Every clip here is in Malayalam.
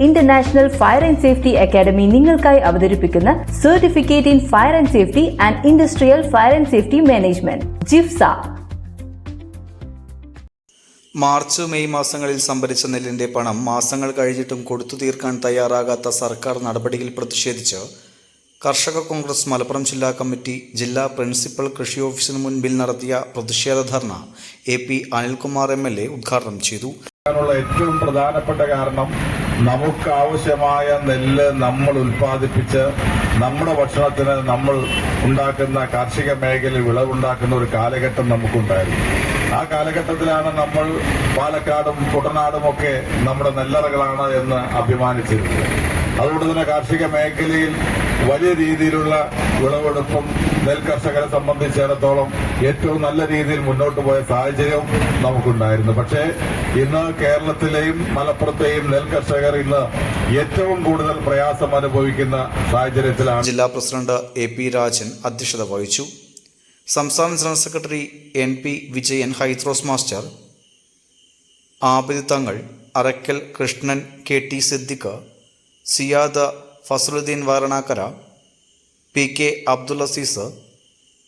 International fire and safety academy നിങ്ങൾക്കായി അവതരിപ്പിക്കുന്ന certificate in fire and safety and industrial fire and safety management ജിഫ്സ. March May മാസങ്ങളിൽ സംഭരിച്ച നെല്ലിന്റെ പണം മാസങ്ങൾ കഴിഞ്ഞിട്ടും കൊടുത്തു തീർക്കാൻ തയ്യാറാകാത്ത സർക്കാർ നടപടിയിൽ പ്രതിഷേധിച്ച് കർഷക കോൺഗ്രസ് മലപ്പുറം ജില്ലാ കമ്മിറ്റി ജില്ലാ പ്രിൻസിപ്പൽ കൃഷി ഓഫീസിന് മുൻപിൽ നടത്തിയ പ്രതിഷേധ dharna A P Anilkumar M L A ഉദ്ഘാടനം ചെയ്തു. ഏറ്റവും പ്രധാനപ്പെട്ട കാരണം നമുക്ക് ആവശ്യമായ നെല്ല് നമ്മൾ ഉൽപ്പാദിപ്പിച്ച് നമ്മുടെ ഭക്ഷണത്തിന് നമ്മൾ ഉണ്ടാക്കുന്ന കാർഷിക മേഖലയിൽ വിളവുണ്ടാക്കുന്ന ഒരു കാലഘട്ടം നമുക്കുണ്ടായിരുന്നു. ആ കാലഘട്ടത്തിലാണ് നമ്മൾ പാലക്കാടും കുട്ടനാടും ഒക്കെ നമ്മുടെ നെല്ലറകളാണ് എന്ന് അഭിമാനിച്ചിരുന്നത്. അതുകൊണ്ട് തന്നെ കാർഷിക മേഖലയിൽ വലിയ രീതിയിലുള്ള വിളവെടുപ്പും നെൽ കർഷകരെ സംബന്ധിച്ചിടത്തോളം ഏറ്റവും നല്ല രീതിയിൽ മുന്നോട്ട് പോയ സാഹചര്യം നമുക്കുണ്ടായിരുന്നു. പക്ഷേ ഇന്ന് കേരളത്തിലെയും മലപ്പുറത്തെയും നെൽ കർഷകർ ഇന്ന് ഏറ്റവും കൂടുതൽ പ്രയാസം അനുഭവിക്കുന്ന സാഹചര്യത്തിലാണ്. ജില്ലാ പ്രസിഡന്റ് എ പി രാജൻ അധ്യക്ഷത വഹിച്ചു. സംസ്ഥാന general secretary N P Vijayan Haithros master Abid Thangal Arakkal Krishnan K T Siddique Siyada Fazaluddin Varanakkara P K Abdul Azeez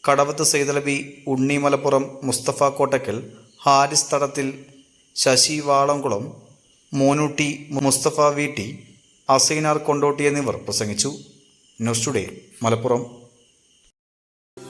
Kadavath Saithalavi Unni Malappuram Musthafa Kottakkal Haris Thadathil Sasi Valamkulam മോനൂട്ടി Mustafa വീട്ടി അസൈനാർ കൊണ്ടോട്ടി എന്നിവർ പ്രസംഗിച്ചു. News today Malappuram.